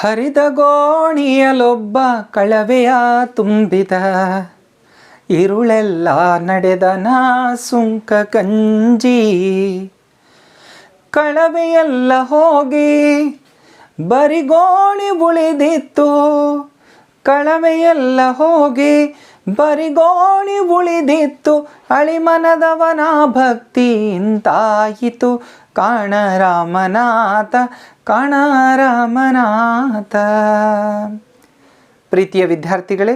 ಹರಿದ ಗೋಣಿಯಲೊಬ್ಬ ಕಳವೆಯ ತುಂಬಿದ. ಇರುಳೆಲ್ಲ ನಡೆದ ನಾ ಸುಂಕ ಕಂಜಿ ಕಳವೆಯೆಲ್ಲ ಹೋಗಿ ಬರಿಗೋಣಿ ಉಳಿದಿತ್ತು. ಕಳವೆಯೆಲ್ಲ ಹೋಗಿ ಬರಿಗೋಣಿ ಉಳಿದಿತ್ತು. ಅಳಿಮನದವನ ಭಕ್ತಿ ಇಂತಾಯಿತು. ಕಾಣ ರಾಮನಾಥ ಕಾಣ ರಾಮನಾಥ. ಪ್ರೀತಿಯ ವಿದ್ಯಾರ್ಥಿಗಳೇ,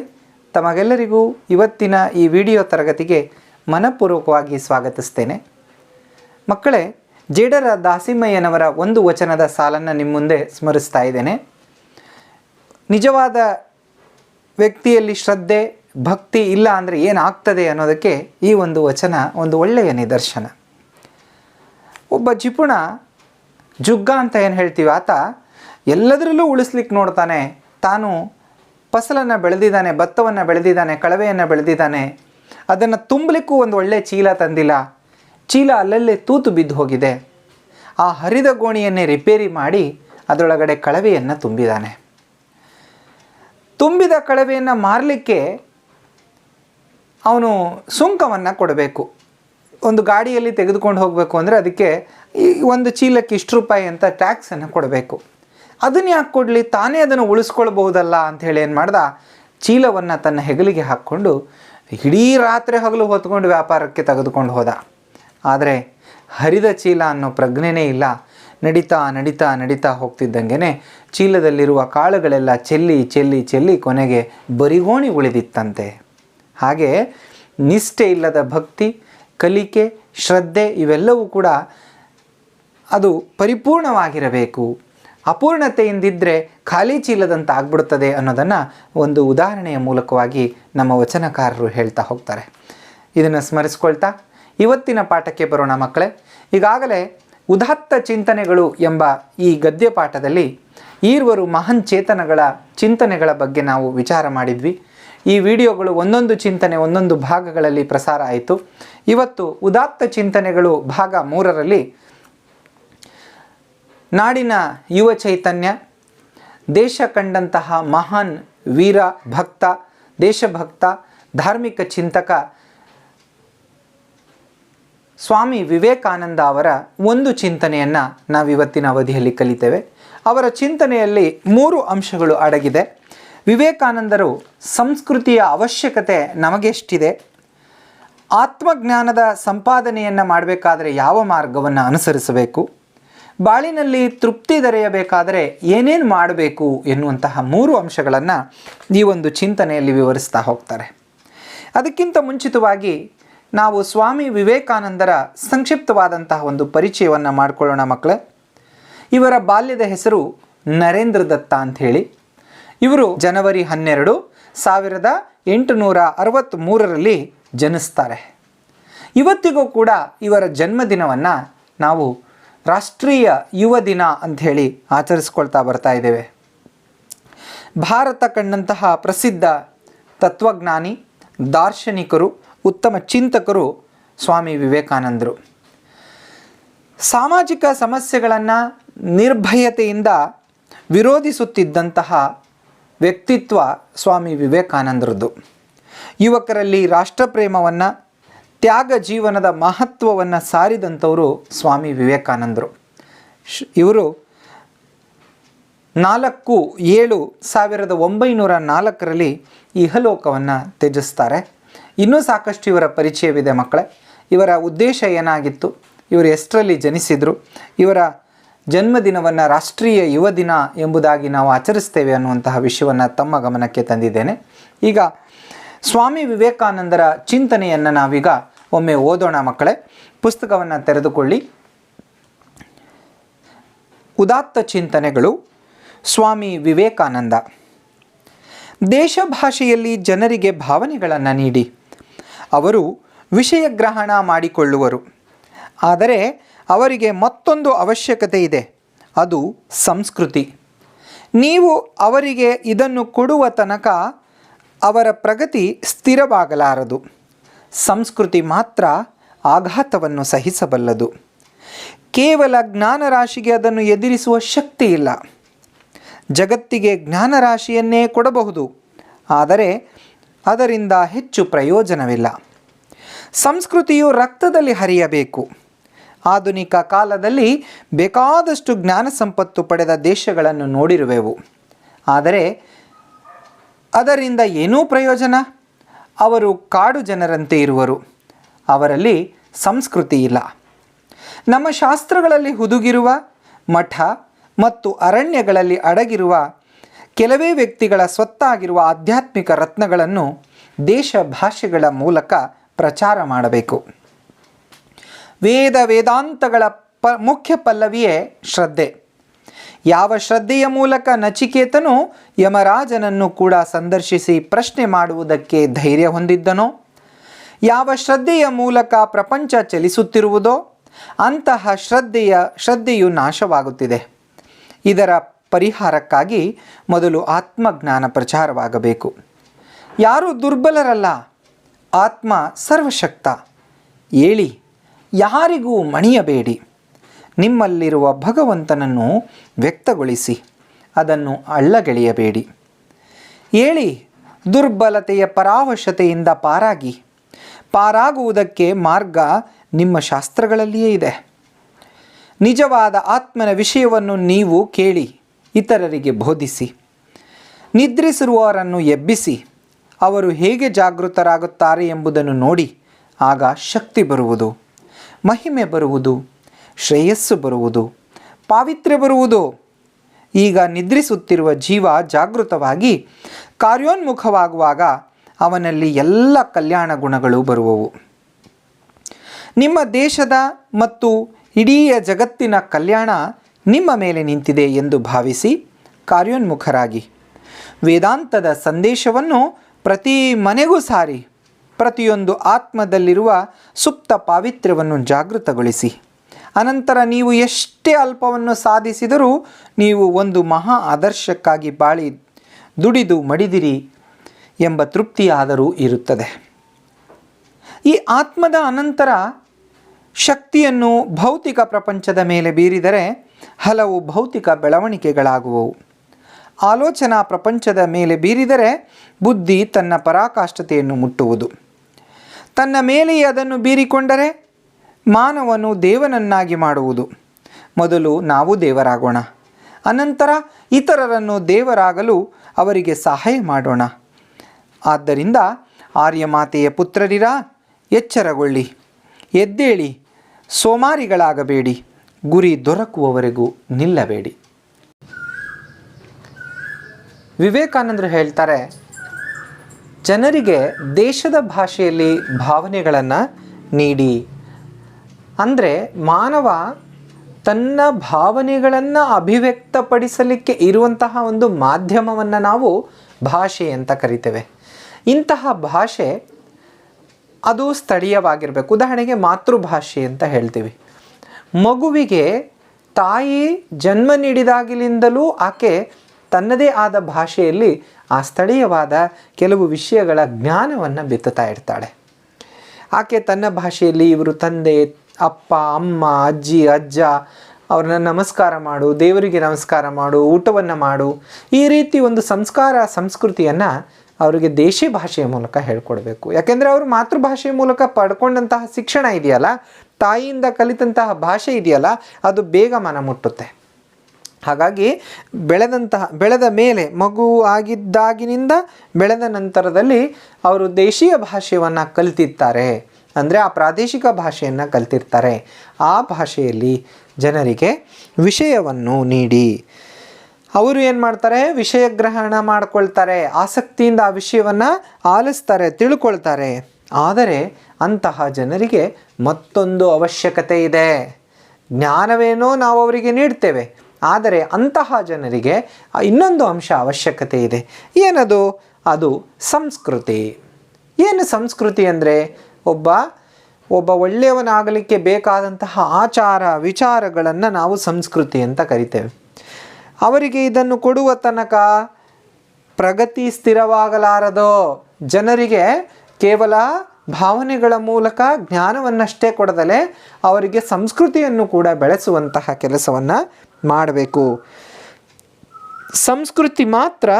ತಮಗೆಲ್ಲರಿಗೂ ಇವತ್ತಿನ ಈ ವಿಡಿಯೋ ತರಗತಿಗೆ ಮನಪೂರ್ವಕವಾಗಿ ಸ್ವಾಗತಿಸ್ತೇನೆ. ಮಕ್ಕಳೇ, ಜೇಡರ ದಾಸಿಮಯ್ಯನವರ ಒಂದು ವಚನದ ಸಾಲನ್ನು ನಿಮ್ಮ ಮುಂದೆ ಸ್ಮರಿಸ್ತಾ ಇದ್ದೇನೆ. ನಿಜವಾದ ವ್ಯಕ್ತಿಯಲ್ಲಿ ಶ್ರದ್ಧೆ, ಭಕ್ತಿ ಇಲ್ಲ ಅಂದರೆ ಏನಾಗ್ತದೆ ಅನ್ನೋದಕ್ಕೆ ಈ ಒಂದು ವಚನ ಒಂದು ಒಳ್ಳೆಯ ನಿದರ್ಶನ. ಒಬ್ಬ ಜಿಪುಣ, ಜುಗ್ಗ ಅಂತ ಏನು ಹೇಳ್ತೀವಿ ಆತ, ಎಲ್ಲದರಲ್ಲೂ ಉಳಿಸ್ಲಿಕ್ಕೆ ನೋಡ್ತಾನೆ. ತಾನು ಫಸಲನ್ನು ಬೆಳೆದಿದ್ದಾನೆ, ಭತ್ತವನ್ನು ಬೆಳೆದಿದ್ದಾನೆ, ಕಳವೆಯನ್ನು ಬೆಳೆದಿದ್ದಾನೆ. ಅದನ್ನು ತುಂಬಲಿಕ್ಕೂ ಒಂದು ಒಳ್ಳೆಯ ಚೀಲ ತಂದಿಲ್ಲ. ಚೀಲ ಅಲ್ಲಲ್ಲೇ ತೂತು ಬಿದ್ದು ಹೋಗಿದೆ. ಆ ಹರಿದ ಗೋಣಿಯನ್ನೇ ರಿಪೇರಿ ಮಾಡಿ ಅದರೊಳಗಡೆ ಕಳವೆಯನ್ನು ತುಂಬಿದ್ದಾನೆ ತುಂಬಿದ ಕಳವೆಯನ್ನು ಮಾರಲಿಕ್ಕೆ ಅವನು ಸುಂಕವನ್ನು ಕೊಡಬೇಕು. ಒಂದು ಗಾಡಿಯಲ್ಲಿ ತೆಗೆದುಕೊಂಡು ಹೋಗಬೇಕು ಅಂದರೆ ಅದಕ್ಕೆ ಈ ಒಂದು ಚೀಲಕ್ಕೆ ಇಷ್ಟು ರೂಪಾಯಿ ಅಂತ ಟ್ಯಾಕ್ಸನ್ನು ಕೊಡಬೇಕು. ಅದನ್ನು ಯಾಕೆ ಕೊಡಲಿ? ತಾನೇ ಅದನ್ನು ಉಳಿಸ್ಕೊಳ್ಬಹುದಲ್ಲ ಅಂಥೇಳಿ ಏನು ಮಾಡ್ದ? ಚೀಲವನ್ನು ತನ್ನ ಹೆಗಲಿಗೆ ಹಾಕ್ಕೊಂಡು ಇಡೀ ರಾತ್ರಿ ಹಗಲು ಹೊತ್ಕೊಂಡು ವ್ಯಾಪಾರಕ್ಕೆ ತೆಗೆದುಕೊಂಡು ಹೋದ. ಆದರೆ ಹರಿದ ಚೀಲ ಅನ್ನೋ ಪ್ರಜ್ಞೆನೇ ಇಲ್ಲ. ನಡೀತಾ ನಡೀತಾ ನಡೀತಾ ಹೋಗ್ತಿದ್ದಂಗೆ ಚೀಲದಲ್ಲಿರುವ ಕಾಳುಗಳೆಲ್ಲ ಚೆಲ್ಲಿ ಚೆಲ್ಲಿ ಚೆಲ್ಲಿ ಕೊನೆಗೆ ಬರಿಗೋಣಿ ಉಳಿದಿತ್ತಂತೆ. ಹಾಗೆ ನಿಷ್ಠೆ ಇಲ್ಲದ ಭಕ್ತಿ ಕಲಿಕೆ, ಶ್ರದ್ಧೆ ಇವೆಲ್ಲವೂ ಕೂಡ ಅದು ಪರಿಪೂರ್ಣವಾಗಿರಬೇಕು. ಅಪೂರ್ಣತೆಯಿಂದಿದ್ದರೆ ಖಾಲಿ ಚೀಲದಂತ ಆಗ್ಬಿಡುತ್ತದೆ ಅನ್ನೋದನ್ನು ಒಂದು ಉದಾಹರಣೆಯ ಮೂಲಕವಾಗಿ ನಮ್ಮ ವಚನಕಾರರು ಹೇಳ್ತಾ ಹೋಗ್ತಾರೆ. ಇದನ್ನು ಸ್ಮರಿಸ್ಕೊಳ್ತಾ ಇವತ್ತಿನ ಪಾಠಕ್ಕೆ ಬರೋಣ ಮಕ್ಕಳೇ. ಈಗಾಗಲೇ ಉದಾತ್ತ ಚಿಂತನೆಗಳು ಎಂಬ ಈ ಗದ್ಯ ಪಾಠದಲ್ಲಿ ಈರ್ವರು ಮಹಾನ್ ಚೇತನಗಳ ಚಿಂತನೆಗಳ ಬಗ್ಗೆ ನಾವು ವಿಚಾರ ಮಾಡಿದ್ವಿ. ಈ ವಿಡಿಯೋಗಳು ಒಂದೊಂದು ಚಿಂತನೆ, ಒಂದೊಂದು ಭಾಗಗಳಲ್ಲಿ ಪ್ರಸಾರ ಆಯಿತು. ಇವತ್ತು ಉದಾತ್ತ ಚಿಂತನೆಗಳು ಭಾಗ ಮೂರರಲ್ಲಿ ನಾಡಿನ ಯುವ ಚೈತನ್ಯ, ದೇಶ ಕಂಡಂತಹ ಮಹಾನ್ ವೀರ ಭಕ್ತ, ದೇಶಭಕ್ತ, ಧಾರ್ಮಿಕ ಚಿಂತಕ ಸ್ವಾಮಿ ವಿವೇಕಾನಂದ ಅವರ ಒಂದು ಚಿಂತನೆಯನ್ನು ನಾವಿವತ್ತಿನ ಅವಧಿಯಲ್ಲಿ ಕಲಿತೇವೆ. ಅವರ ಚಿಂತನೆಯಲ್ಲಿ ಮೂರು ಅಂಶಗಳು ಅಡಗಿದೆ. ವಿವೇಕಾನಂದರು ಸಂಸ್ಕೃತಿಯ ಅವಶ್ಯಕತೆ ನಮಗೆಷ್ಟಿದೆ. ಆತ್ಮಜ್ಞಾನದ ಸಂಪಾದನೆಯನ್ನು ಮಾಡಬೇಕಾದರೆ ಯಾವ ಮಾರ್ಗವನ್ನು ಅನುಸರಿಸಬೇಕು? ಬಾಳಿನಲ್ಲಿ ತೃಪ್ತಿ ದೊರೆಯಬೇಕಾದರೆ ಏನೇನು ಮಾಡಬೇಕು ಎನ್ನುವಂತಹ ಮೂರು ಅಂಶಗಳನ್ನು ಈ ಒಂದು ಚಿಂತನೆಯಲ್ಲಿ ವಿವರಿಸ್ತಾ ಹೋಗ್ತಾರೆ. ಅದಕ್ಕಿಂತ ಮುಂಚಿತವಾಗಿ ನಾವು ಸ್ವಾಮಿ ವಿವೇಕಾನಂದರ ಸಂಕ್ಷಿಪ್ತವಾದಂತಹ ಒಂದು ಪರಿಚಯವನ್ನು ಮಾಡಿಕೊಳ್ಳೋಣ ಮಕ್ಕಳೇ ಇವರ ಬಾಲ್ಯದ ಹೆಸರು ನರೇಂದ್ರ ದತ್ತ ಅಂಥೇಳಿ. ಇವರು ಜನವರಿ ಹನ್ನೆರಡು ಸಾವಿರದ ಎಂಟುನೂರ ಅರವತ್ತ್ಮೂರರಲ್ಲಿ ಜನಿಸ್ತಾರೆ. ಇವತ್ತಿಗೂ ಕೂಡ ಇವರ ಜನ್ಮದಿನವನ್ನು ನಾವು ರಾಷ್ಟ್ರೀಯ ಯುವ ದಿನ ಅಂಥೇಳಿ ಆಚರಿಸ್ಕೊಳ್ತಾ ಬರ್ತಾ ಇದ್ದೇವೆ. ಭಾರತ ಕಂಡಂತಹ ಪ್ರಸಿದ್ಧ ತತ್ವಜ್ಞಾನಿ, ದಾರ್ಶನಿಕರು, ಉತ್ತಮ ಚಿಂತಕರು ಸ್ವಾಮಿ ವಿವೇಕಾನಂದರು. ಸಾಮಾಜಿಕ ಸಮಸ್ಯೆಗಳನ್ನು ನಿರ್ಭಯತೆಯಿಂದ ವಿರೋಧಿಸುತ್ತಿದ್ದಂತಹ ವ್ಯಕ್ತಿತ್ವ ಸ್ವಾಮಿ ವಿವೇಕಾನಂದರದ್ದು. ಯುವಕರಲ್ಲಿ ರಾಷ್ಟ್ರಪ್ರೇಮವನ್ನು, ತ್ಯಾಗ ಜೀವನದ ಮಹತ್ವವನ್ನು ಸಾರಿದಂಥವರು ಸ್ವಾಮಿ ವಿವೇಕಾನಂದರು. ಇವರು ನಾಲ್ಕು ಏಳು ಸಾವಿರದ ಒಂಬೈನೂರ ನಾಲ್ಕರಲ್ಲಿ ಇಹಲೋಕವನ್ನು ತ್ಯಜಿಸ್ತಾರೆ. ಇನ್ನೂ ಸಾಕಷ್ಟು ಇವರ ಪರಿಚಯವಿದೆ ಮಕ್ಕಳೇ. ಇವರ ಉದ್ದೇಶ ಏನಾಗಿತ್ತು? ಇವರು ಎಷ್ಟರಲ್ಲಿ ಜನಿಸಿದರು? ಇವರ ಜನ್ಮದಿನವನ್ನು ರಾಷ್ಟ್ರೀಯ ಯುವ ದಿನ ಎಂಬುದಾಗಿ ನಾವು ಆಚರಿಸ್ತೇವೆ ಅನ್ನುವಂತಹ ವಿಷಯವನ್ನು ತಮ್ಮ ಗಮನಕ್ಕೆ ತಂದಿದ್ದೇನೆ. ಈಗ ಸ್ವಾಮಿ ವಿವೇಕಾನಂದರ ಚಿಂತನೆಯನ್ನು ನಾವೀಗ ಒಮ್ಮೆ ಓದೋಣ ಮಕ್ಕಳೇ. ಪುಸ್ತಕವನ್ನು ತೆರೆದುಕೊಳ್ಳಿ. ಉದಾತ್ತ ಚಿಂತನೆಗಳು, ಸ್ವಾಮಿ ವಿವೇಕಾನಂದ. ದೇಶ ಭಾಷೆಯಲ್ಲಿ ಜನರಿಗೆ ಭಾವನೆಗಳನ್ನು ನೀಡಿ. ಅವರು ವಿಷಯ ಗ್ರಹಣ ಮಾಡಿಕೊಳ್ಳುವರು. ಆದರೆ ಅವರಿಗೆ ಮತ್ತೊಂದು ಅವಶ್ಯಕತೆ ಇದೆ. ಅದು ಸಂಸ್ಕೃತಿ. ನೀವು ಅವರಿಗೆ ಇದನ್ನು ಕೊಡುವ ತನಕ ಅವರ ಪ್ರಗತಿ ಸ್ಥಿರವಾಗಲಾರದು. ಸಂಸ್ಕೃತಿ ಮಾತ್ರ ಆಘಾತವನ್ನು ಸಹಿಸಬಲ್ಲದು. ಕೇವಲ ಜ್ಞಾನರಾಶಿಗೆ ಅದನ್ನು ಎದುರಿಸುವ ಶಕ್ತಿ ಇಲ್ಲ. ಜಗತ್ತಿಗೆ ಜ್ಞಾನರಾಶಿಯನ್ನೇ ಕೊಡಬಹುದು, ಆದರೆ ಅದರಿಂದ ಹೆಚ್ಚು ಪ್ರಯೋಜನವಿಲ್ಲ. ಸಂಸ್ಕೃತಿಯು ರಕ್ತದಲ್ಲಿ ಹರಿಯಬೇಕು. ಆಧುನಿಕ ಕಾಲದಲ್ಲಿ ಬೇಕಾದಷ್ಟು ಜ್ಞಾನ ಸಂಪತ್ತು ಪಡೆದ ದೇಶಗಳನ್ನು ನೋಡಿರುವೆವು. ಆದರೆ ಅದರಿಂದ ಏನೂ ಪ್ರಯೋಜನ? ಅವರು ಕಾಡು ಜನರಂತೆ ಇರುವರು. ಅವರಲ್ಲಿ ಸಂಸ್ಕೃತಿ ಇಲ್ಲ. ನಮ್ಮ ಶಾಸ್ತ್ರಗಳಲ್ಲಿ ಹುದುಗಿರುವ, ಮಠ ಮತ್ತು ಅರಣ್ಯಗಳಲ್ಲಿ ಅಡಗಿರುವ, ಕೆಲವೇ ವ್ಯಕ್ತಿಗಳ ಸ್ವತ್ತಾಗಿರುವ ಆಧ್ಯಾತ್ಮಿಕ ರತ್ನಗಳನ್ನು ದೇಶ ಭಾಷೆಗಳ ಮೂಲಕ ಪ್ರಚಾರ ಮಾಡಬೇಕು. ವೇದ ವೇದಾಂತಗಳ ಪ ಮುಖ್ಯ ಪಲ್ಲವಿಯೇ ಶ್ರದ್ಧೆ. ಯಾವ ಶ್ರದ್ಧೆಯ ಮೂಲಕ ನಚಿಕೇತನು ಯಮರಾಜನನ್ನು ಕೂಡ ಸಂದರ್ಶಿಸಿ ಪ್ರಶ್ನೆ ಮಾಡುವುದಕ್ಕೆ ಧೈರ್ಯ ಹೊಂದಿದ್ದನೋ? ಯಾವ ಶ್ರದ್ಧೆಯ ಮೂಲಕ ಪ್ರಪಂಚ ಚಲಿಸುತ್ತಿರುವುದೋ? ಅಂತಹ ಶ್ರದ್ಧೆಯ, ಶ್ರದ್ಧೆಯು ನಾಶವಾಗುತ್ತಿದೆ. ಇದರ ಪರಿಹಾರಕ್ಕಾಗಿ ಮೊದಲು ಆತ್ಮಜ್ಞಾನ ಪ್ರಚಾರವಾಗಬೇಕು. ಯಾರೂ ದುರ್ಬಲರಲ್ಲ, ಆತ್ಮ ಸರ್ವಶಕ್ತ. ಹೇಳಿ ಯಾರಿಗೂ ಮಣಿಯಬೇಡಿ. ನಿಮ್ಮಲ್ಲಿರುವ ಭಗವಂತನನ್ನು ವ್ಯಕ್ತಗೊಳಿಸಿ, ಅದನ್ನು ಅಳ್ಳಗೆಳೆಯಬೇಡಿ ಏಳಿ, ದುರ್ಬಲತೆಯ ಪರಾವಶತೆಯಿಂದ ಪಾರಾಗಿ. ಪಾರಾಗುವುದಕ್ಕೆ ಮಾರ್ಗ ನಿಮ್ಮ ಶಾಸ್ತ್ರಗಳಲ್ಲಿಯೇ ಇದೆ. ನಿಜವಾದ ಆತ್ಮನ ವಿಷಯವನ್ನು ನೀವು ಕೇಳಿ, ಇತರರಿಗೆ ಬೋಧಿಸಿ. ನಿದ್ರಿಸಿರುವವರನ್ನು ಎಬ್ಬಿಸಿ, ಅವರು ಹೇಗೆ ಜಾಗೃತರಾಗುತ್ತಾರೆ ಎಂಬುದನ್ನು ನೋಡಿ, ಆಗ ಶಕ್ತಿ ಬರುವುದು, ಮಹಿಮೆ ಬರುವುದು ಶ್ರೇಯಸ್ಸು ಬರುವುದು, ಪಾವಿತ್ರ್ಯ ಬರುವುದು. ಈಗ ನಿದ್ರಿಸುತ್ತಿರುವ ಜೀವ ಜಾಗೃತವಾಗಿ ಕಾರ್ಯೋನ್ಮುಖವಾಗುವಾಗ ಅವನಲ್ಲಿ ಎಲ್ಲ ಕಲ್ಯಾಣ ಗುಣಗಳು ಬರುವವು. ನಿಮ್ಮ ದೇಶದ ಮತ್ತು ಇಡೀ ಜಗತ್ತಿನ ಕಲ್ಯಾಣ ನಿಮ್ಮ ಮೇಲೆ ನಿಂತಿದೆ ಎಂದು ಭಾವಿಸಿ ಕಾರ್ಯೋನ್ಮುಖರಾಗಿ. ವೇದಾಂತದ ಸಂದೇಶವನ್ನು ಪ್ರತಿ ಮನೆಗೂ ಸಾರಿ, ಪ್ರತಿಯೊಂದು ಆತ್ಮದಲ್ಲಿರುವ ಸುಪ್ತ ಪಾವಿತ್ರ್ಯವನ್ನು ಜಾಗೃತಗೊಳಿಸಿ. ಅನಂತರ ನೀವು ಎಷ್ಟೇ ಅಲ್ಪವನ್ನು ಸಾಧಿಸಿದರೂ ನೀವು ಒಂದು ಮಹಾ ಆದರ್ಶಕ್ಕಾಗಿ ಬಾಳಿ ದುಡಿದು ಮಡಿದಿರಿ ಎಂಬ ತೃಪ್ತಿಯಾದರೂ ಇರುತ್ತದೆ. ಈ ಆತ್ಮದ ಅನಂತರ ಶಕ್ತಿಯನ್ನು ಭೌತಿಕ ಪ್ರಪಂಚದ ಮೇಲೆ ಬೀರಿದರೆ ಹಲವು ಭೌತಿಕ ಬೆಳವಣಿಗೆಗಳಾಗುವವು. ಆಲೋಚನಾ ಪ್ರಪಂಚದ ಮೇಲೆ ಬೀರಿದರೆ ಬುದ್ಧಿ ತನ್ನ ಪರಾಕಾಷ್ಠತೆಯನ್ನು ಮುಟ್ಟುವುದು. ತನ್ನ ಮೇಲೆಯೇ ಅದನ್ನು ಬೀರಿಕೊಂಡರೆ ಮಾನವನು ದೇವನನ್ನಾಗಿ ಮಾಡುವುದು. ಮೊದಲು ನಾವು ದೇವರಾಗೋಣ. ಅನಂತರ ಇತರರನ್ನು ದೇವರಾಗಲು ಅವರಿಗೆ ಸಹಾಯ ಮಾಡೋಣ. ಆದ್ದರಿಂದ ಆರ್ಯಮಾತೆಯ ಪುತ್ರರಿರ, ಎಚ್ಚರಗೊಳ್ಳಿ. ಎದ್ದೇಳಿ. ಸೋಮಾರಿಗಳಾಗಬೇಡಿ. ಗುರಿ ದೊರಕುವವರೆಗೂ ನಿಲ್ಲಬೇಡಿ. ವಿವೇಕಾನಂದರು ಹೇಳ್ತಾರೆ, ಜನರಿಗೆ ದೇಶದ ಭಾಷೆಯಲ್ಲಿ ಭಾವನೆಗಳನ್ನು ನೀಡಿ ಅಂದರೆ ಮಾನವ ತನ್ನ ಭಾವನೆಗಳನ್ನು ಅಭಿವ್ಯಕ್ತಪಡಿಸಲಿಕ್ಕೆ ಇರುವಂತಹ ಒಂದು ಮಾಧ್ಯಮವನ್ನು ನಾವು ಭಾಷೆ ಅಂತ ಕರಿತೇವೆ. ಇಂತಹ ಭಾಷೆ ಅದು ಸ್ಥಳೀಯವಾಗಿರಬೇಕು. ಉದಾಹರಣೆಗೆ ಮಾತೃಭಾಷೆ ಅಂತ ಹೇಳ್ತೀವಿ. ಮಗುವಿಗೆ ತಾಯಿ ಜನ್ಮ ನೀಡಿದಾಗಲಿಂದಲೂ ಆಕೆ ತನ್ನದೇ ಆದ ಭಾಷೆಯಲ್ಲಿ ಆ ಸ್ಥಳೀಯವಾದ ಕೆಲವು ವಿಷಯಗಳ ಜ್ಞಾನವನ್ನು ಬಿತ್ತುತ್ತಾ ಇರ್ತಾಳೆ. ಆಕೆ ತನ್ನ ಭಾಷೆಯಲ್ಲಿ ಇವರು ತಂದೆ ಅಪ್ಪ, ಅಮ್ಮ, ಅಜ್ಜಿ, ಅಜ್ಜ, ಅವ್ರನ್ನ ನಮಸ್ಕಾರ ಮಾಡು, ದೇವರಿಗೆ ನಮಸ್ಕಾರ ಮಾಡು, ಊಟವನ್ನು ಮಾಡು. ಈ ರೀತಿ ಒಂದು ಸಂಸ್ಕಾರ, ಸಂಸ್ಕೃತಿಯನ್ನು ಅವರಿಗೆ ದೇಶಿ ಭಾಷೆಯ ಮೂಲಕ ಹೇಳ್ಕೊಡ್ಬೇಕು. ಯಾಕೆಂದರೆ ಅವರು ಮಾತೃಭಾಷೆಯ ಮೂಲಕ ಪಡ್ಕೊಂಡಂತಹ ಶಿಕ್ಷಣ ಇದೆಯಲ್ಲ, ತಾಯಿಯಿಂದ ಕಲಿತಂತಹ ಭಾಷೆ ಇದೆಯಲ್ಲ, ಅದು ಬೇಗ ಮನ ಮುಟ್ಟುತ್ತೆ. ಹಾಗಾಗಿ ಬೆಳೆದಂತಹ, ಬೆಳೆದ ಮೇಲೆ ಮಗು ಆಗಿದ್ದಾಗಿನಿಂದ ಬೆಳೆದ ನಂತರದಲ್ಲಿ ಅವರು ದೇಶೀಯ ಭಾಷೆಯನ್ನು ಕಲಿತಿರ್ತಾರೆ. ಅಂದರೆ ಆ ಪ್ರಾದೇಶಿಕ ಭಾಷೆಯನ್ನು ಕಲ್ತಿರ್ತಾರೆ. ಆ ಭಾಷೆಯಲ್ಲಿ ಜನರಿಗೆ ವಿಷಯವನ್ನು ನೀಡಿ. ಅವರು ಏನು ಮಾಡ್ತಾರೆ? ವಿಷಯ ಗ್ರಹಣ ಮಾಡ್ಕೊಳ್ತಾರೆ. ಆಸಕ್ತಿಯಿಂದ ಆ ವಿಷಯವನ್ನು ಆಲಿಸ್ತಾರೆ, ತಿಳ್ಕೊಳ್ತಾರೆ. ಆದರೆ ಅಂತಹ ಜನರಿಗೆ ಮತ್ತೊಂದು ಅವಶ್ಯಕತೆ ಇದೆ. ಜ್ಞಾನವೇನೋ ನಾವು ಅವರಿಗೆ ನೀಡ್ತೇವೆ. ಆದರೆ ಅಂತಹ ಜನರಿಗೆ ಇನ್ನೊಂದು ಅಂಶ ಅವಶ್ಯಕತೆ ಇದೆ. ಏನದು? ಅದು ಸಂಸ್ಕೃತಿ. ಏನು ಸಂಸ್ಕೃತಿ ಅಂದರೆ? ಒಬ್ಬ ಒಬ್ಬ ಒಳ್ಳೆಯವನಾಗಲಿಕ್ಕೆ ಬೇಕಾದಂತಹ ಆಚಾರ ವಿಚಾರಗಳನ್ನು ನಾವು ಸಂಸ್ಕೃತಿ ಅಂತ ಕರಿತೇವೆ. ಅವರಿಗೆ ಇದನ್ನು ಕೊಡುವ ತನಕ ಪ್ರಗತಿ ಸ್ಥಿರವಾಗಲಾರದೋ? ಜನರಿಗೆ ಕೇವಲ ಭಾವನೆಗಳ ಮೂಲಕ ಜ್ಞಾನವನ್ನಷ್ಟೇ ಕೊಡದಲೆ ಅವರಿಗೆ ಸಂಸ್ಕೃತಿಯನ್ನು ಕೂಡ ಬೆಳೆಸುವಂತಹ ಕೆಲಸವನ್ನು ಮಾಡಬೇಕು. ಸಂಸ್ಕೃತಿ ಮಾತ್ರ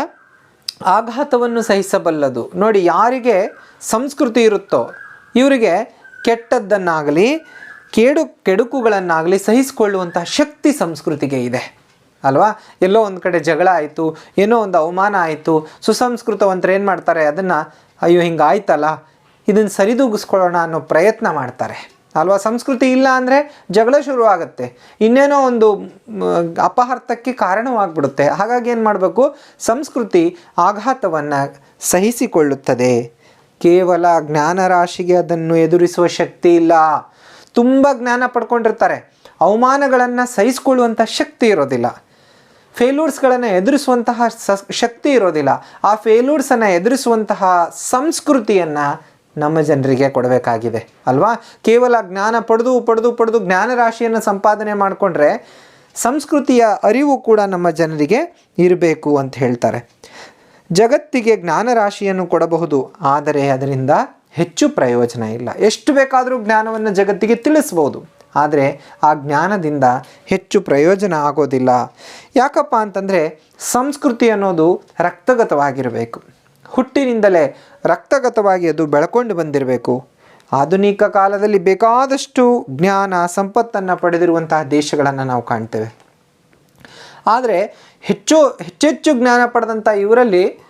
ಆಘಾತವನ್ನು ಸಹಿಸಬಲ್ಲದು. ನೋಡಿ, ಯಾರಿಗೆ ಸಂಸ್ಕೃತಿ ಇರುತ್ತೋ ಇವರಿಗೆ ಕೆಟ್ಟದ್ದನ್ನಾಗಲಿ, ಕೇಡು, ಕೆಡುಕುಗಳನ್ನಾಗಲಿ ಸಹಿಸಿಕೊಳ್ಳುವಂತಹ ಶಕ್ತಿ ಸಂಸ್ಕೃತಿಗೆ ಇದೆ. ಅಲ್ವಾ? ಎಲ್ಲೋ ಒಂದು ಕಡೆ ಜಗಳ ಆಯಿತು, ಏನೋ ಒಂದು ಅವಮಾನ ಆಯಿತು, ಸುಸಂಸ್ಕೃತವಂತರು ಏನು ಮಾಡ್ತಾರೆ? ಅದನ್ನು, ಅಯ್ಯೋ ಹಿಂಗೆ ಆಯ್ತಲ್ಲ ಇದನ್ನು ಸರಿದೂಗಿಸ್ಕೊಳ್ಳೋಣ ಅನ್ನೋ ಪ್ರಯತ್ನ ಮಾಡ್ತಾರೆ. ಅಲ್ವಾ? ಸಂಸ್ಕೃತಿ ಇಲ್ಲ ಅಂದರೆ ಜಗಳ ಶುರುವಾಗುತ್ತೆ. ಇನ್ನೇನೋ ಒಂದು ಅಪಹರ್ಥಕ್ಕೆ ಕಾರಣವಾಗ್ಬಿಡುತ್ತೆ. ಹಾಗಾಗಿ ಏನು ಮಾಡಬೇಕು? ಸಂಸ್ಕೃತಿ ಆಘಾತವನ್ನು ಸಹಿಸಿಕೊಳ್ಳುತ್ತದೆ. ಕೇವಲ ಜ್ಞಾನ ರಾಶಿಗೆ ಅದನ್ನು ಎದುರಿಸುವ ಶಕ್ತಿ ಇಲ್ಲ. ತುಂಬ ಜ್ಞಾನ ಪಡ್ಕೊಂಡಿರ್ತಾರೆ. ಅವಮಾನಗಳನ್ನು ಸಹಿಸಿಕೊಳ್ಳುವಂಥ ಶಕ್ತಿ ಇರೋದಿಲ್ಲ. ಫೇಲ್ಯೂರ್ಸ್ಗಳನ್ನು ಎದುರಿಸುವಂತಹ ಶಕ್ತಿ ಇರೋದಿಲ್ಲ. ಆ ಫೇಲ್ಯೂರ್ಸನ್ನು ಎದುರಿಸುವಂತಹ ಸಂಸ್ಕೃತಿಯನ್ನು ನಮ್ಮ ಜನರಿಗೆ ಕೊಡಬೇಕಾಗಿದೆ. ಅಲ್ವಾ? ಕೇವಲ ಜ್ಞಾನ ಪಡೆದು ಪಡೆದು ಪಡೆದು ಜ್ಞಾನ ರಾಶಿಯನ್ನು ಸಂಪಾದನೆ ಮಾಡಿಕೊಂಡ್ರೆ ಸಂಸ್ಕೃತಿಯ ಅರಿವು ಕೂಡ ನಮ್ಮ ಜನರಿಗೆ ಇರಬೇಕು ಅಂತ ಹೇಳ್ತಾರೆ. ಜಗತ್ತಿಗೆ ಜ್ಞಾನ ರಾಶಿಯನ್ನು ಕೊಡಬಹುದು, ಆದರೆ ಅದರಿಂದ ಹೆಚ್ಚು ಪ್ರಯೋಜನ ಇಲ್ಲ. ಎಷ್ಟು ಬೇಕಾದರೂ ಜ್ಞಾನವನ್ನು ಜಗತ್ತಿಗೆ ತಿಳಿಸ್ಬೋದು, ಆದರೆ ಆ ಜ್ಞಾನದಿಂದ ಹೆಚ್ಚು ಪ್ರಯೋಜನ ಆಗೋದಿಲ್ಲ. ಯಾಕಪ್ಪ ಅಂತಂದರೆ ಸಂಸ್ಕೃತಿ ಅನ್ನೋದು ರಕ್ತಗತವಾಗಿರಬೇಕು. ಹುಟ್ಟಿನಿಂದಲೇ ರಕ್ತಗತವಾಗಿ ಅದು ಬೆಳ್ಕೊಂಡು ಬಂದಿರಬೇಕು. ಆಧುನಿಕ ಕಾಲದಲ್ಲಿ ಬೇಕಾದಷ್ಟು ಜ್ಞಾನ, ಸಂಪತ್ತನ್ನು ಪಡೆದಿರುವಂತಹ ದೇಶಗಳನ್ನು ನಾವು ಕಾಣ್ತೇವೆ. ಆದರೆ ಹೆಚ್ಚು ಹೆಚ್ಚೆಚ್ಚು ಜ್ಞಾನ ಪಡೆದಂಥ ಇವರಲ್ಲಿ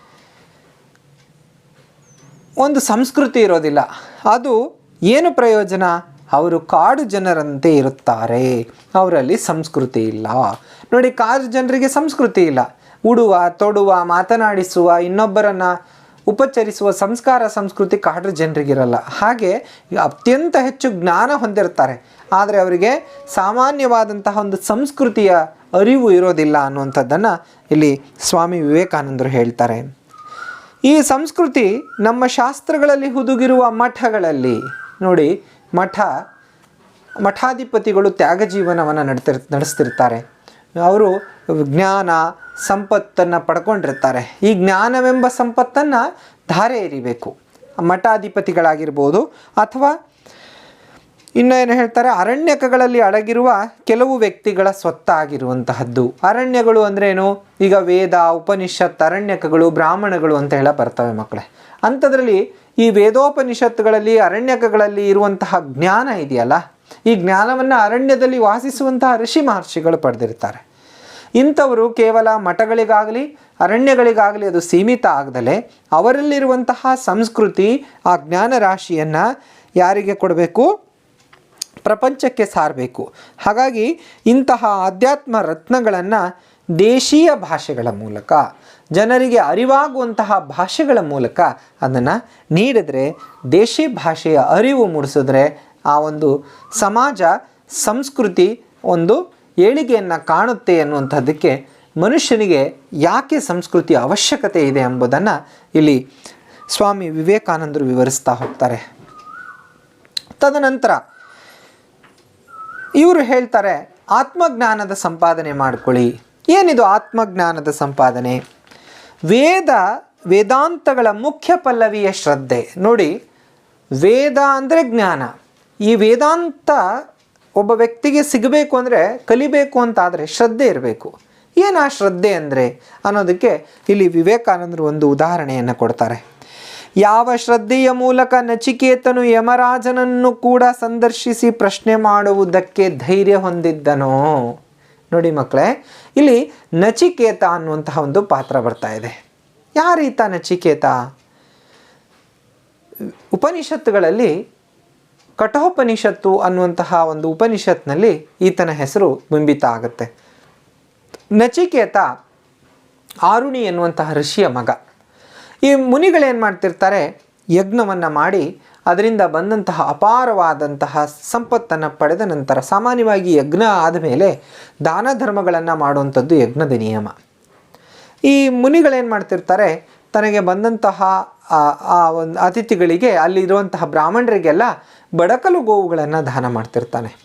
ಒಂದು ಸಂಸ್ಕೃತಿ ಇರೋದಿಲ್ಲ. ಅದು ಏನು ಪ್ರಯೋಜನ? ಅವರು ಕಾಡು ಜನರಂತೆ ಇರುತ್ತಾರೆ. ಅವರಲ್ಲಿ ಸಂಸ್ಕೃತಿ ಇಲ್ಲ. ನೋಡಿ, ಕಾಡು ಜನರಿಗೆ ಸಂಸ್ಕೃತಿ ಇಲ್ಲ. ಉಡುವ, ತೊಡುವ, ಮಾತನಾಡಿಸುವ ಇನ್ನೊಬ್ಬರನ್ನು ಉಪಚರಿಸುವ ಸಂಸ್ಕಾರ ಸಂಸ್ಕೃತಿ ಕಾಡ್ರ ಜನರಿಗಿರಲ್ಲ. ಹಾಗೆ ಅತ್ಯಂತ ಹೆಚ್ಚು ಜ್ಞಾನ ಹೊಂದಿರ್ತಾರೆ. ಆದರೆ ಅವರಿಗೆ ಸಾಮಾನ್ಯವಾದಂತಹ ಒಂದು ಸಂಸ್ಕೃತಿಯ ಅರಿವು ಇರೋದಿಲ್ಲ ಅನ್ನುವಂಥದ್ದನ್ನು ಇಲ್ಲಿ ಸ್ವಾಮಿ ವಿವೇಕಾನಂದರು ಹೇಳ್ತಾರೆ. ಈ ಸಂಸ್ಕೃತಿ ನಮ್ಮ ಶಾಸ್ತ್ರಗಳಲ್ಲಿ ಹುದುಗಿರುವ ಮಠಗಳಲ್ಲಿ, ನೋಡಿ, ಮಠ, ಮಠಾಧಿಪತಿಗಳು ತ್ಯಾಗ ಜೀವನವನ್ನು ನಡೆತಿರ್, ನಡೆಸ್ತಿರ್ತಾರೆ. ಅವರು ಜ್ಞಾನ ಸಂಪತ್ತನ್ನು ಪಡ್ಕೊಂಡಿರ್ತಾರೆ. ಈ ಜ್ಞಾನವೆಂಬ ಸಂಪತ್ತನ್ನು ಧಾರೆ ಎರಿಬೇಕು. ಮಠಾಧಿಪತಿಗಳಾಗಿರ್ಬೋದು ಅಥವಾ ಇನ್ನೇನು ಏನು ಹೇಳ್ತಾರೆ, ಅರಣ್ಯಕಗಳಲ್ಲಿ ಅಡಗಿರುವ ಕೆಲವು ವ್ಯಕ್ತಿಗಳ ಸ್ವತ್ತಾಗಿರುವಂತಹದ್ದು. ಅರಣ್ಯಗಳು ಅಂದ್ರೇನು ಈಗ ವೇದ, ಉಪನಿಷತ್, ಅರಣ್ಯಕಗಳು, ಬ್ರಾಹ್ಮಣಗಳು ಅಂತ ಹೇಳ ಬರ್ತವೆ ಮಕ್ಕಳೇ. ಅಂಥದ್ರಲ್ಲಿ ಈ ವೇದೋಪನಿಷತ್ತುಗಳಲ್ಲಿ, ಅರಣ್ಯಕಗಳಲ್ಲಿ ಇರುವಂತಹ ಜ್ಞಾನ ಇದೆಯಲ್ಲ? ಈ ಜ್ಞಾನವನ್ನು ಅರಣ್ಯದಲ್ಲಿ ವಾಸಿಸುವಂತಹ ಋಷಿ ಮಹರ್ಷಿಗಳು ಪಡೆದಿರ್ತಾರೆ. ಇಂಥವರು ಕೇವಲ ಮಠಗಳಿಗಾಗಲಿ, ಅರಣ್ಯಗಳಿಗಾಗಲಿ ಅದು ಸೀಮಿತ ಆಗದಲೆ ಅವರಲ್ಲಿರುವಂತಹ ಸಂಸ್ಕೃತಿ, ಆ ಜ್ಞಾನ ರಾಶಿಯನ್ನು ಯಾರಿಗೆ ಕೊಡಬೇಕು? ಪ್ರಪಂಚಕ್ಕೆ ಸಾರಬೇಕು. ಹಾಗಾಗಿ ಇಂತಹ ಆಧ್ಯಾತ್ಮ ರತ್ನಗಳನ್ನು ದೇಶೀಯ ಭಾಷೆಗಳ ಮೂಲಕ, ಜನರಿಗೆ ಅರಿವಾಗುವಂತಹ ಭಾಷೆಗಳ ಮೂಲಕ ಅದನ್ನು ನೀಡಿದರೆ, ದೇಶಿ ಭಾಷೆಯ ಅರಿವು ಮೂಡಿಸಿದ್ರೆ ಆ ಒಂದು ಸಮಾಜ, ಸಂಸ್ಕೃತಿ ಒಂದು ಏಳಿಗೆಯನ್ನು ಕಾಣುತ್ತೆ ಅನ್ನುವಂಥದ್ದಕ್ಕೆ ಮನುಷ್ಯನಿಗೆ ಯಾಕೆ ಸಂಸ್ಕೃತಿಯ ಅವಶ್ಯಕತೆ ಇದೆ ಎಂಬುದನ್ನು ಇಲ್ಲಿ ಸ್ವಾಮಿ ವಿವೇಕಾನಂದರು ವಿವರಿಸ್ತಾ ಹೋಗ್ತಾರೆ. ತದನಂತರ ಇವರು ಹೇಳ್ತಾರೆ, ಆತ್ಮಜ್ಞಾನದ ಸಂಪಾದನೆ ಮಾಡಿಕೊಳ್ಳಿ. ಏನಿದು ಆತ್ಮಜ್ಞಾನದ ಸಂಪಾದನೆ? ವೇದ ವೇದಾಂತಗಳ ಮುಖ್ಯ ಪಲ್ಲವಿಯ ಶ್ರದ್ಧೆ. ನೋಡಿ, ವೇದ ಅಂದರೆ ಜ್ಞಾನ. ಈ ವೇದಾಂತ ಒಬ್ಬ ವ್ಯಕ್ತಿಗೆ ಸಿಗಬೇಕು ಅಂದರೆ ಕಲಿಬೇಕು ಅಂತಾದರೆ ಶ್ರದ್ಧೆ ಇರಬೇಕು. ಏನು ಆ ಶ್ರದ್ಧೆ ಅಂದರೆ? ಅನ್ನೋದಕ್ಕೆ ಇಲ್ಲಿ ವಿವೇಕಾನಂದರು ಒಂದು ಉದಾಹರಣೆಯನ್ನು ಕೊಡ್ತಾರೆ. ಯಾವ ಶ್ರದ್ಧೆಯ ಮೂಲಕ ನಚಿಕೇತನು ಯಮರಾಜನನ್ನು ಕೂಡ ಸಂದರ್ಶಿಸಿ ಪ್ರಶ್ನೆ ಮಾಡುವುದಕ್ಕೆ ಧೈರ್ಯ ಹೊಂದಿದ್ದನೋ? ನೋಡಿ ಮಕ್ಕಳೇ, ಇಲ್ಲಿ ನಚಿಕೇತ ಅನ್ನುವಂತಹ ಒಂದು ಪಾತ್ರ ಬರ್ತಾ ಇದೆ. ಯಾರೀತ ನಚಿಕೇತ? ಉಪನಿಷತ್ತುಗಳಲ್ಲಿ ಕಠೋಪನಿಷತ್ತು ಅನ್ನುವಂತಹ ಒಂದು ಉಪನಿಷತ್ನಲ್ಲಿ ಈತನ ಹೆಸರು ಬಿಂಬಿತ ಆಗುತ್ತೆ ನಚಿಕೇತ ಆರುಣಿ ಎನ್ನುವಂತಹ ಋಷಿಯ ಮಗ. ಈ ಮುನಿಗಳೇನು ಮಾಡ್ತಿರ್ತಾರೆ? ಯಜ್ಞವನ್ನು ಮಾಡಿ ಅದರಿಂದ ಬಂದಂತಹ ಅಪಾರವಾದಂತಹ ಸಂಪತ್ತನ್ನು ಪಡೆದ ನಂತರ ಸಾಮಾನ್ಯವಾಗಿ ಯಜ್ಞ ಆದಮೇಲೆ ದಾನ ಧರ್ಮಗಳನ್ನು ಮಾಡುವಂಥದ್ದು ಯಜ್ಞದ ನಿಯಮ. ಈ ಮುನಿಗಳೇನು ಮಾಡ್ತಿರ್ತಾರೆ? ತನಗೆ ಬಂದಂತಹ ಆ- ಒಂದು ಅತಿಥಿಗಳಿಗೆ ಅಲ್ಲಿ ಇರುವಂತಹ ಬ್ರಾಹ್ಮಣರಿಗೆಲ್ಲ ಬಡಕಲು ಗೋವುಗಳನ್ನು ದಾನ ಮಾಡ್ತಿರ್ತಾನೆ.